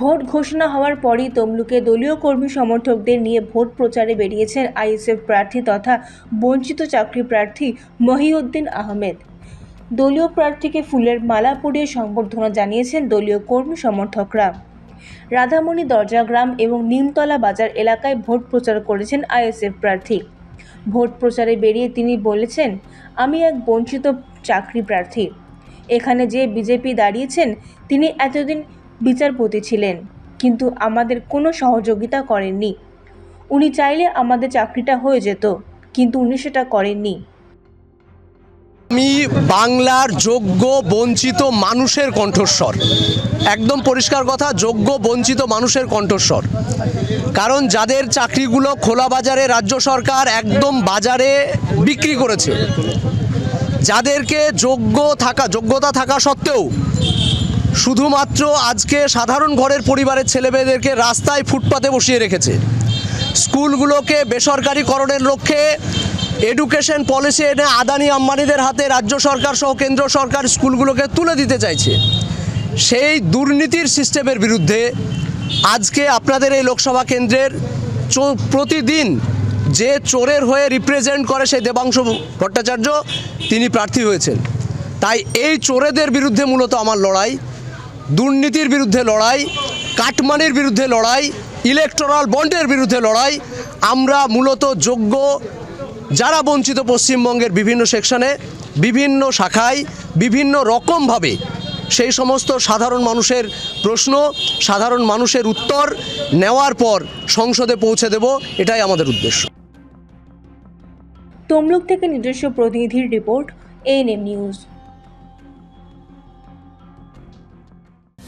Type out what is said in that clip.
Vote ঘোষণা হওয়ার পরই তমলুকে দলীয় কর্মী সমর্থকদের নিয়ে ভোট প্রচারে বেরিয়েছেন আইএসএফ প্রার্থী তথা বঞ্চিত চাকরি প্রার্থী মহিউদ্দিন আহমেদ। দলীয় প্রার্থীকে ফুলের মালা পরিয়ে সংবর্ধনা জানিয়েছেন দলীয় কর্মী সমর্থকরা। রাধামণি দরজা গ্রাম এবং নিমতলা বাজার এলাকায় ভোট প্রচার করেছেন আইএসএফ প্রার্থী। ভোট প্রচারে বেরিয়ে তিনি বলেছেন, আমি এক বঞ্চিত চাকরি প্রার্থী। এখানে যে বিজেপি দাঁড়িয়েছেন, তিনি এতদিন বিচারপতি ছিলেন, কিন্তু আমাদের কোনো সহযোগিতা করেননি। উনি চাইলে আমাদের চাকরিটা হয়ে যেত, কিন্তু উনি সেটা করেননি। আমি বাংলার যোগ্য, বঞ্চিত মানুষের কণ্ঠস্বর। একদম পরিষ্কার কথা, যোগ্য, বঞ্চিত মানুষের কণ্ঠস্বর। কারণ যাদের চাকরিগুলো খোলা বাজারে রাজ্য সরকার একদম বাজারে বিক্রি করেছে, যাদেরকে যোগ্য থাকা, যোগ্যতা থাকা সত্ত্বেও শুধুমাত্র আজকে সাধারণ ঘরের পরিবারের ছেলেমেয়েদেরকে রাস্তায় ফুটপাতে বসিয়ে রেখেছে। স্কুলগুলোকে বেসরকারিকরণের লক্ষ্যে এডুকেশন পলিসি এনে আদানি আম্বানিদের হাতে রাজ্য সরকার সহ কেন্দ্র সরকার স্কুলগুলোকে তুলে দিতে চাইছে। সেই দুর্নীতির সিস্টেমের বিরুদ্ধে আজকে আপনাদের এই লোকসভা কেন্দ্রের প্রতিদিন যে চোরের হয়ে রিপ্রেজেন্ট করে সেই দেবাংশ ভট্টাচার্য, তিনি প্রার্থী হয়েছেন। তাই এই চোরেদের বিরুদ্ধে মূলত আমার লড়াই। দুর্নীতির বিরুদ্ধে লড়াই, কাটমানির বিরুদ্ধে লড়াই ইলেকট্রাল বন্ডের বিরুদ্ধে লড়াই, আমরা মূলত যোগ্য, যারা বঞ্চিত পশ্চিমবঙ্গের বিভিন্ন সেকশনে, বিভিন্ন শাখায়, বিভিন্ন রকমভাবে সেই সমস্ত সাধারণ মানুষের প্রশ্ন, সাধারণ মানুষের উত্তর নেওয়ার পর সংসদে পৌঁছে দেব, এটাই আমাদের উদ্দেশ্য। তমলুক থেকে নিজস্ব প্রতিনিধির রিপোর্ট এএনএম নিউজ